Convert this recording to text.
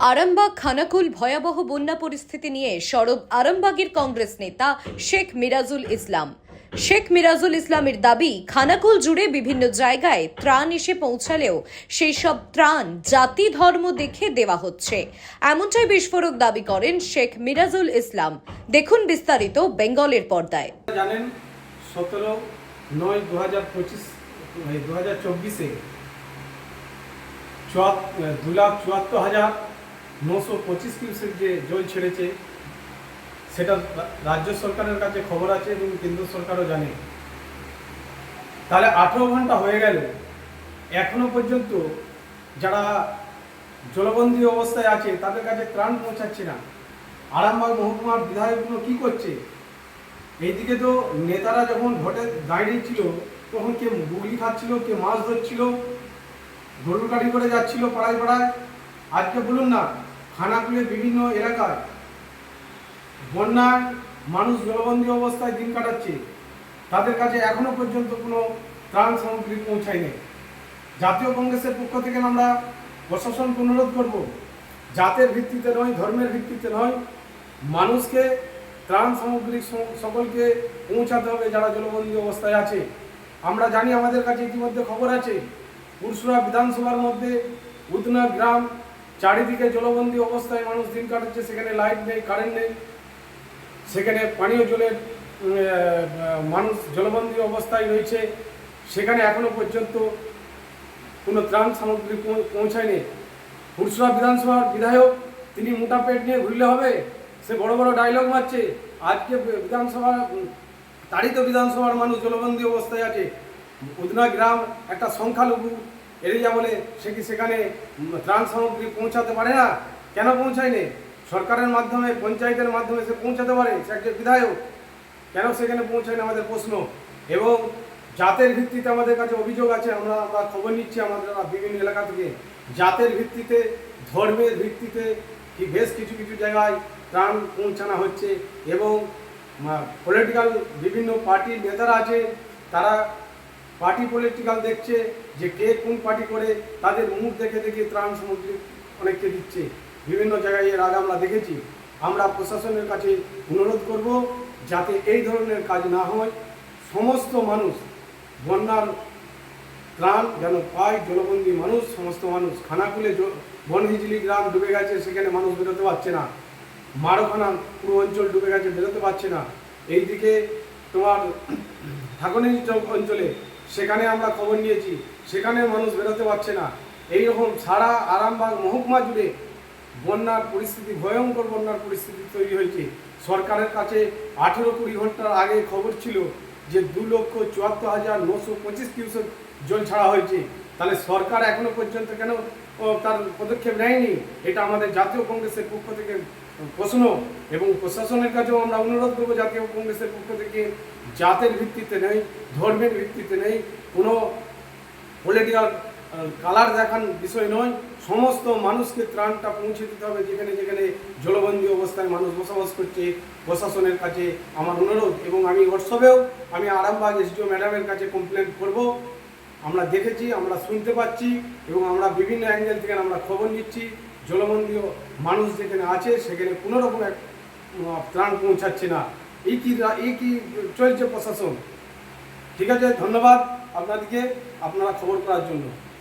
আরামবাগ খানাকুল ভয়াবহ বন্যা পরিস্থিতি নিয়ে সরব আরামবাগের কংগ্রেস নেতা শেখ মিরাজুল ইসলাম। শেখ মিরাজুল ইসলামের দাবি, খানাকুল জুড়ে বিভিন্ন জায়গায় ত্রাণ এসে পৌঁছালেও সেই সব ত্রাণ জাতি ধর্ম দেখে দেওয়া হচ্ছে। এমনটাই বিস্ফোরক দাবি করেন শেখ মিরাজুল ইসলাম। দেখুন বিস্তারিত বেঙ্গলের পর্দায়। জানেন, সতেরো নয় দু হাজার পঁচিশ দু হাজার চব্বিশে দু লাখ চুয়াত্তর হাজার নশো পঁচিশ কিউসেক যে জল ছেড়েছে, সেটা রাজ্য সরকারের কাছে খবর আছে এবং কেন্দ্র সরকারও জানে। তাহলে আঠেরো ঘণ্টা হয়ে গেল। এখনও পর্যন্ত যারা জলবন্দী অবস্থায় আছে, তাদের কাছে ত্রাণ পৌঁছাচ্ছে না। আরামবাগ মহকুমার বিধায়কগুলো কি করছে? এইদিকে তো নেতারা যখন ভোটে দাঁড়িয়েছিল তখন কে গুগলি খাচ্ছিল, কে মাছ ধরছিল, গরুর গাড়ি করে যাচ্ছিল পাড়ায় পাড়ায়। আজকে বলুন না খানাকুলে বিভিন্ন এলাকায় বন্যায় মানুষ জলবন্দী অবস্থায় দিন কাটাচ্ছে। তাদের কাছে এখনও পর্যন্ত কোনো ত্রাণ সামগ্রী পৌঁছায়নি জাতীয় কংগ্রেসের পক্ষ থেকে আমরা প্রশাসনকে অনুরোধ করব, জাতের ভিত্তিতে নয়, ধর্মের ভিত্তিতে নয়, মানুষকে ত্রাণ সামগ্রী সকলকে পৌঁছাতে হবে যারা জলবন্দী অবস্থায় আছে। আমরা জানি আমাদের কাছে ইতিমধ্যে খবর আছে, পুরসুরা বিধানসভার মধ্যে উদনা গ্রাম চারিদিকে জলবন্দী অবস্থায় মানুষ দিন কাটাচ্ছে সেখানে লাইট নেই কারেন্ট নেই সেখানে পানীয় জলের মানুষ জলবন্দী অবস্থায় রয়েছে সেখানে এখনও পর্যন্ত কোনো ত্রাণ সামগ্রী পৌঁছায়নি। পুরসুরা বিধানসভার বিধায়ক তিনি মোটা পেট নিয়ে ঘুরলে হবে? সে বড় বড় ডায়লগ মারছে। আজকে বিধানসভা উম, তারিত বিধানসভার মানুষ জলবন্দী অবস্থায় আছে। উদনা গ্রাম একটা সংখ্যালঘু এরিয়া বলে সে কি সেখানে ত্রাণ সামগ্রী পৌঁছাতে পারে না? কেন পৌঁছায়নি? সরকারের মাধ্যমে, পঞ্চায়েতের মাধ্যমে সে পৌঁছাতে পারে? সে একজন বিধায়ক। কেন সেখানে পৌঁছায় না আমাদের প্রশ্ন? এবং জাতের ভিত্তিতে আমাদের কাছে অভিযোগ আছে, আমরা আমরা খবর নিচ্ছি আমাদের বিভিন্ন এলাকা থেকে। জাতের ভিত্তিতে, ধর্মের ভিত্তিতে কি বেশ কিছু কিছু জায়গায় ত্রাণ পৌঁছানো হচ্ছে এবং পলিটিক্যাল বিভিন্ন পার্টির নেতারা আছে, তারা পার্টি পলিটিক্যাল দেখছে যে কে কোন পার্টি করে, তাদের মুখ দেখে দেখে ত্রাণ সামগ্রী অনেককে দিচ্ছে। বিভিন্ন জায়গায় এর আগে আমরা দেখেছি। আমরা প্রশাসনের কাছে অনুরোধ করব যাতে এই ধরনের কাজ না হয়। সমস্ত মানুষ বন্যার ত্রাণ যেন পায় জলবন্দী মানুষ, সমস্ত মানুষ। খানাকুলে বনহিজলি গ্রাম ডুবে গেছে, সেখানে মানুষ বেরোতে পারছে না। মারোখানা পুরো অঞ্চল ডুবে গেছে, বেরোতে পারছে না। এইদিকে তোমার ঠাকুরনি অঞ্চলে সেখানে আমরা খবর নিয়েছি, সেখানে মানুষ বেরোতে পারছে না। এইরকম সারা আরামবাগ মহকুমা জুড়ে বন্যার পরিস্থিতি, ভয়ঙ্কর বন্যার পরিস্থিতি তৈরি হয়েছে। সরকারের কাছে আঠেরো কুড়ি ঘণ্টার আগে খবর ছিল যে দু লক্ষ চুয়াত্তর হাজার নশো পঁচিশ কিউসেক জল ছাড়া হয়েছে। তাহলে সরকার এখনও পর্যন্ত কেন তার পদক্ষেপ নেয়নি? এটা আমাদের জাতীয় কংগ্রেসের পক্ষ থেকে প্রশ্ন, এবং প্রশাসনের কাছেও আমরা অনুরোধ করব জাতীয় কংগ্রেসের পক্ষ থেকে, জাতের ভিত্তিতে নেই, ধর্মের ভিত্তিতে নেই, কোনো পলিটিক্যাল কালার দেখান বিষয় নয়, সমস্ত মানুষকে ত্রাণটা পৌঁছে দিতে হবে যেখানে যেখানে জলবন্দী অবস্থায় মানুষ বসবাস করছে, প্রশাসনের কাছে আমার অনুরোধ, এবং আমি হোয়াটসঅ্যাপেও আমি আরামবাগ এসডিও ম্যাডামের কাছে কমপ্লেন করব। আমরা দেখেছি, আমরা শুনতে পাচ্ছি, এবং আমরা বিভিন্ন অ্যাঙ্গেল থেকে আমরা খবর নিচ্ছি। জলবন্দী মানুষ যেখানে আছে, সেখানে কোনো রকম এক ত্রাণ পৌঁছাচ্ছে না। এই কি এই কি চলছে প্রশাসন? ঠিক আছে, ধন্যবাদ আপনাদেরকে, আপনারা খবর করার জন্য।